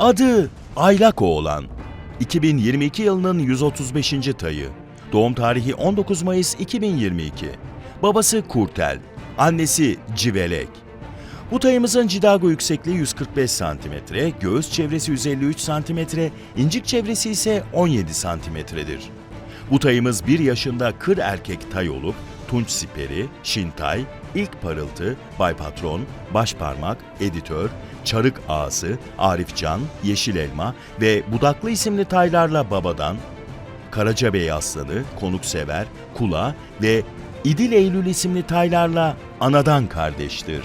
Adı Aylak Oğlan. 2022 yılının 135. tayı. Doğum tarihi 19 Mayıs 2022. Babası Kurtel, annesi Civelek. Bu tayımızın cidago yüksekliği 145 cm, göğüs çevresi 153 cm, incik çevresi ise 17 cm'dir. Bu tayımız 1 yaşında kır erkek tay olup, tunç siperi, şintay, ilk parıltı, bay patron, baş parmak, editör, çarık ağası, Arifcan, yeşil elma ve budaklı isimli taylarla babadan, Karacabey aslanı, konuksever, kula ve İdil Eylül isimli taylarla anadan kardeştir.